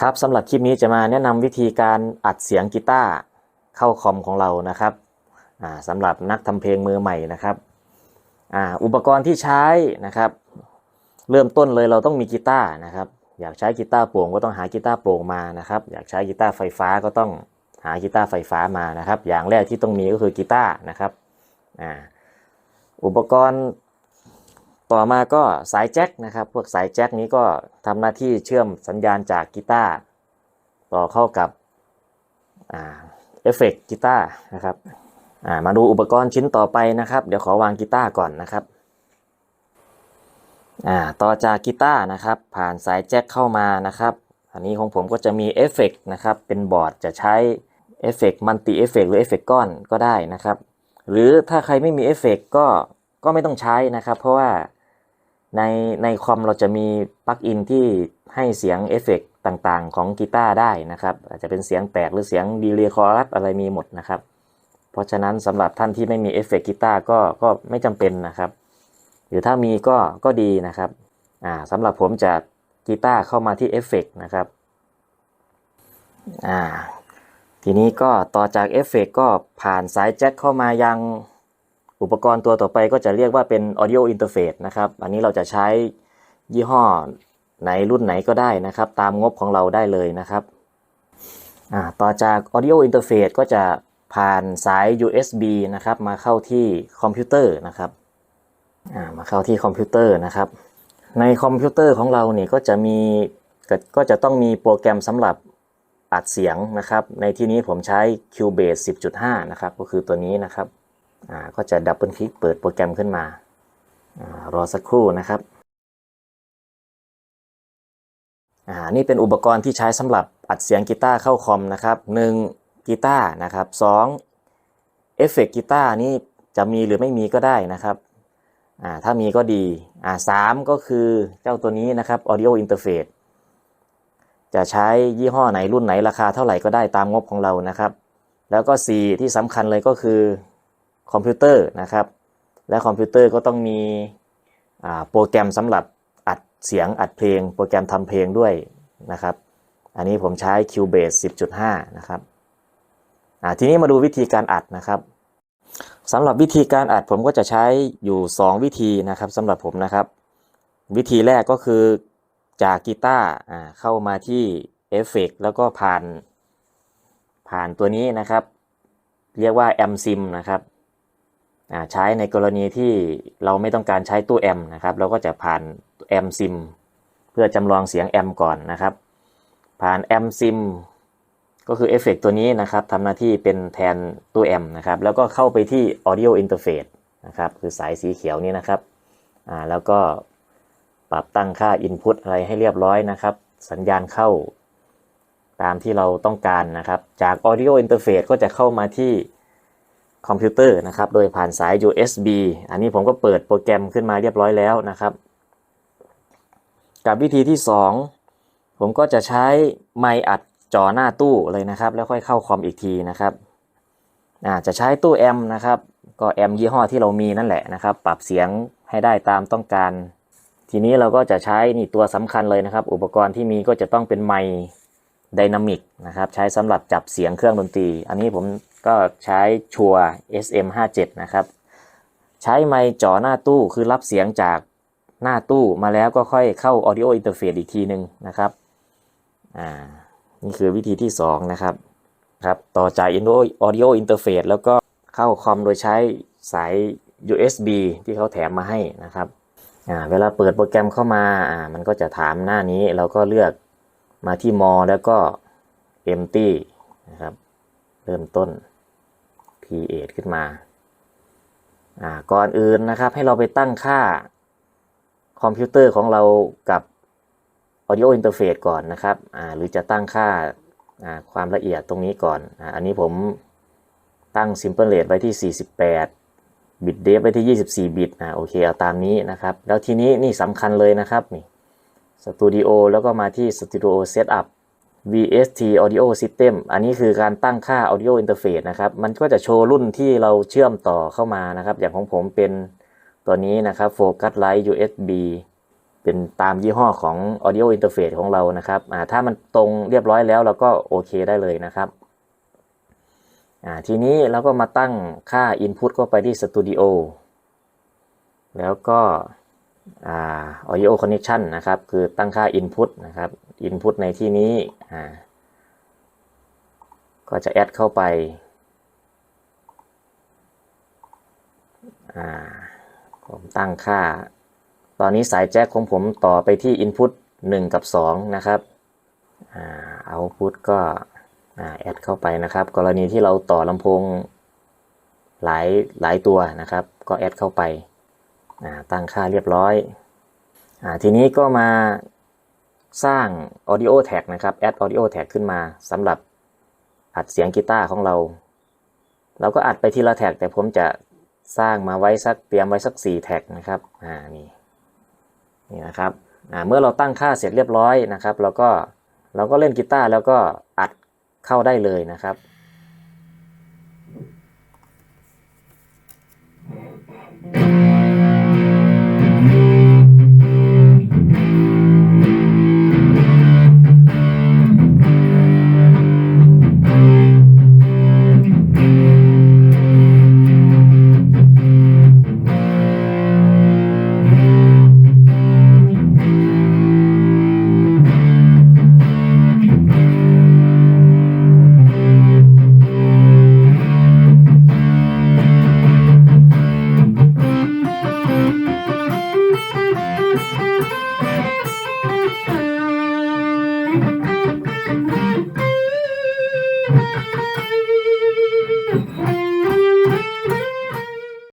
ครับสำหรับคลิปนี้จะมาแนะนำวิธีการอัดเสียงกีตาร์เข้าคอมของเรานะครับสำหรับนักทำเพลงมือใหม่นะครับออุปกรณ์ที่ใช้นะครับ เริ่มต้นเลยเราต้องมีกีตาร์นะครับ อยากใช้กีตาร์โปร่งก็ต้องหากีตาร์โปร่งมานะครับ อยากใช้กีตาร์ไฟฟ้าก็ต้องหากีตาร์ไฟฟ้ามานะครับ อย่างแรกที่ต้องมีก็คือกีตาร์นะครับออุปกรณ์ ต่อมาก็สายแจ็คนะครับพวกสายแจ็คนี้ก็ทำหน้าที่เชื่อมสัญญาณจากกีตาร์ต่อเข้ากับเอฟเฟกต์กีตาร์นะครับามาดูอุปกรณ์ชิ้นต่อไปนะครับ เดี๋ยวขอวางกีตาร์ก่อนนะครับต่อจากกีตาร์นะครับ ผ่านสายแจ็คเข้ามานะครับ อันนี้ของผมก็จะมีเอฟเฟกต์นะครับ เป็นบอร์ดจะใช้เอฟเฟกต์มัลติเอฟเฟกต์หรือเอฟเฟกต์ก้อนก็ได้นะครับ หรือถ้าใครไม่มีเอฟเฟกต์ก็ก็ไม่ต้องใช้นะครับ เพราะว่า ในในคอมเราจะมีปลั๊กอินที่ให้เสียงเอฟเฟกต์ต่างๆ ของกีตาร์ได้นะครับ อาจจะเป็นเสียงแตกหรือเสียงดีเลย์คอรัสอะไรมีหมดนะครับ เพราะฉะนั้นสำหรับท่านที่ไม่มีเอฟเฟกต์กีตาร์ก็ก็ไม่จำเป็นนะครับ หรือถ้ามีก็ก็ดีนะครับอ่าสำหรับผมจะกีตาร์เข้ามาที่เอฟเฟกต์นะครับอ่าทีนี้ก็ต่อจากเอฟเฟกต์ก็ผ่านสายแจ็คเข้ามายัง อุปกรณ์ตัวต่อไปก็จะเรียกว่าเป็น audio interface นะครับ อันนี้เราจะใช้ยี่ห้อไหนรุ่นไหนก็ได้นะครับ ตามงบของเราได้เลยนะครับ ต่อจาก audio interface ก็จะผ่านสาย USB นะครับ มาเข้าที่คอมพิวเตอร์นะครับมาเข้าที่คอมพิวเตอร์นะครับ ในคอมพิวเตอร์ของเราเนี่ยก็จะมีก็จะต้องมีโปรแกรมสำหรับอัดเสียงนะครับ ในที่นี้ผมใช้ Cubase 10.5 นะครับ ก็คือตัวนี้นะครับ ก็จะดับเบิลคลิกเปิดโปรแกรมขึ้นมาอรอสักครู่นะครับนี่เป็นอุปกรณ์ที่ใช้สำหรับอัดเสียงกีตาร์เข้าคอมนะครับ1กีตาร์นะครับ2เอฟเฟกต์กีตาร์นี่จะมีหรือไม่มีก็ได้นะครับถ้ามีก็ดีสามก็คือเจ้าตัวนี้นะครับ audio interface จะใช้ยี่ห้อไหนรุ่นไหนราคาเท่าไหร่ก็ได้ตามงบของเรานะครับ แล้วก็ 4 ที่สำคัญเลยก็คือ คอมพิวเตอร์นะครับ และคอมพิวเตอร์ก็ต้องมีโปรแกรมสำหรับอัดเสียงอัดเพลง โปรแกรมทำเพลงด้วยนะครับ อันนี้ผมใช้ Cubase 10.5 นะครับทีนี้มาดูวิธีการอัดนะครับสำหรับวิธีการอัดผมก็จะใช้อยู่ 2 วิธีนะครับสำหรับผมนะครับ วิธีแรกก็คือจากกีตาร์เข้ามาที่เอฟเฟกแล้วก็ผ่านผ่านตัวนี้นะครับ เรียกว่าแอมซิมนะครับ ใช้ในกรณีที่เราไม่ต้องการใช้ตู้แอมนะครับ เราก็จะผ่านแอมซิมเพื่อจำลองเสียงแอมก่อนนะครับ ผ่านแอมซิมก็คือเอฟเฟกตัวนี้นะครับทำหน้าที่เป็นแทนตู้แอมนะครับ แล้วก็เข้าไปที่ Audio Interface นะครับ คือสายสีเขียวนี้นะครับอ่าแล้วก็ปรับตั้งค่า Input อะไรให้เรียบร้อยนะครับ สัญญาณเข้าตามที่เราต้องการนะครับ จาก Audio Interface ก็จะเข้ามาที่ คอมพิวเตอร์นะครับ โดยผ่านสาย USB อันนี้ผมก็เปิดโปรแกรมขึ้นมาเรียบร้อยแล้วนะครับ กับวิธีที่ 2 ผมก็จะใช้ไมค์อัดจอหน้าตู้เลยนะครับ แล้วค่อยเข้าคอมอีกทีนะครับอาจะใช้ตู้แอมนะครับ ก็แอมยี่ห้อที่เรามีนั่นแหละนะครับ ปรับเสียงให้ได้ตามต้องการ ทีนี้เราก็จะใช้นี่ตัวสำคัญเลยนะครับ อุปกรณ์ที่มีก็จะต้องเป็นไมค์ ไดนามิกนะครับใช้สำหรับจับเสียงเครื่องดนตรี อันนี้ผมก็ใช้ชัว SM57 นะครับ ใช้ไมค์จ่อหน้าตู้คือรับเสียงจากหน้าตู้มาแล้วก็ค่อยเข้า Audio Interface อีกทีหนึ่งนะครับอ่านี่คือวิธีที่ 2 นะครับครับต่อจาก Audio Interface แล้วก็เข้าคอมโดยใช้สาย USB ที่เขาแถมมาให้นะครับอ่าเวลาเปิดโปรแกรมเข้ามาอ่ามันก็จะถามหน้านี้ เราก็เลือก มาที่ More แล้วก็ Empty นะครับ เริ่มต้น create ขึ้นมา อ่า ก่อนอื่นนะครับ ให้เราไปตั้งค่าคอมพิวเตอร์ของเรากับ audio interface ก่อนนะครับ อ่า หรือจะตั้งค่าอ่าความละเอียดตรงนี้ก่อนอ่าอันนี้ผมตั้ง simple rate ไว้ที่ 48บิตเดฟไว้ที่ 24บิตอ่าโอเค เอาตามนี้นะครับ แล้วทีนี้นี่สำคัญเลยนะครับนี่ สตูดิโอแล้วก็มาที่สตูดิโอ setup VST Audio System อันนี้คือการตั้งค่า Audio Interface นะครับ มันก็จะโชว์รุ่นที่เราเชื่อมต่อเข้ามานะครับ อย่างของผมเป็นตัวนี้นะครับ Focusrite USB เป็นตามยี่ห้อของ audio interface ของเรานะครับ ถ้ามันตรงเรียบร้อยแล้วเราก็โอเคได้เลยนะครับทีนี้เราก็มาตั้งค่า input เข้าไปที่ Studio แล้วก็ อ่า audio connection นะครับ คือตั้งค่า input นะครับ input ในที่นี้อ่าก็จะแอดเข้าไปอ่าผมตั้งค่า ตอนนี้สายแจ็คของผมต่อไปที่ Input 1 กับ 2 นะครับอ่า Output ก็แอดเข้าไปนะครับ กรณีที่เราต่อลำโพงหลายหลายตัวนะครับ ก็แอดเข้าไป ตั้งค่าเรียบร้อยอทีนี้ก็มาสร้าง Audio Tag นะครับแอด Audio Tag ขึ้นมาสำหรับอัดเสียงกีตาร์ของเรา เราก็อัดไปทีละแท็กแต่ผมจะสร้างมาไว้สักเตรียมไว้สัก 4 แท็กนะครับอ่านี่นี่นะครับอ่าเมื่อเราตั้งค่าเสร็จเรียบร้อยนะครับ เราก็เราก็เล่นกีตาร์แล้วก็อัดเข้าได้เลยนะครับ Thank